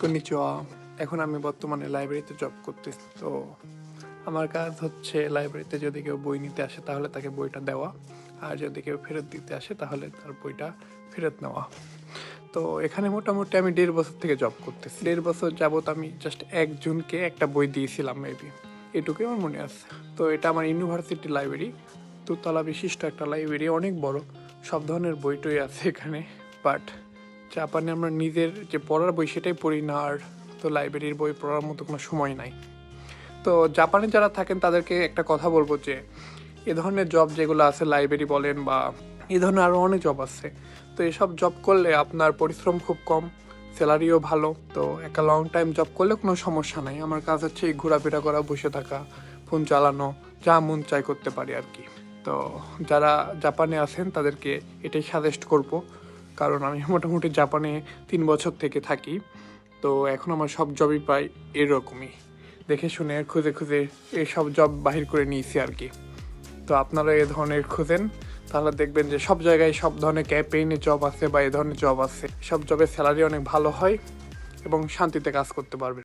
Konnichiwa এখন আমি বর্তমানে লাইব্রেরিতে জব করতেছি, তো আমার কাজ হচ্ছে লাইব্রেরিতে যদি কেউ বই নিতে আসে তাহলে তাকে বইটা দেওয়া, আর যদি কেউ ফেরত দিতে আসে তাহলে তার বইটা ফেরত নেওয়া। তো এখানে মোটামুটি আমি দেড় বছর থেকে জব করতেছি। দেড় বছর যাবত আমি জাস্ট একজনকে একটা বই দিয়েছিলাম মেবি এটুকুই আমার মনে আছে। তো এটা আমার ইউনিভার্সিটি লাইব্রেরি দুতলা বিশিষ্ট একটা লাইব্রেরি অনেক বড়, সব ধরনের বইটই আছে এখানে বাট জাপানে আমরা নিজের যে পড়ার বই সেটাই পড়ি না, আর তো লাইব্রেরির বই পড়ার মতো কোনো সময় নাই। তো জাপানে যারা থাকেন, তাদেরকে একটা কথা বলব যে, এ ধরনের জব যেগুলো আছে লাইব্রেরি বলেন বা এ ধরনের আরও অনেক জব আছে, তো এসব জব করলে আপনার পরিশ্রম খুব কম স্যালারিও ভালো। তো একটা লং টাইম জব করলে কোনো সমস্যা নাই। আমার কাজ হচ্ছে এই ঘোরাফেরা করা, বসে থাকা ফোন চালানো, যা মন চাই করতে পারি আর কি। তো যারা জাপানে আছেন, তাদেরকে এটাই সাজেস্ট করব। কারণ আমি মোটামুটি জাপানে তিন বছর থেকে থাকি। তো এখন আমার সব জবই পাই এরকমই। দেখে শুনে, খুঁজে খুঁজে সব জব বাহির করে নিয়েছি আর কি। তো আপনারা এ ধরনের খুঁজেন, তাহলে দেখবেন যে সব জায়গায় সব ধরনের ক্যাম্পেইনে জব আছে বা এ ধরনের জব আছে। সব জবের স্যালারি অনেক ভালো হয় এবং শান্তিতে কাজ করতে পারবেন।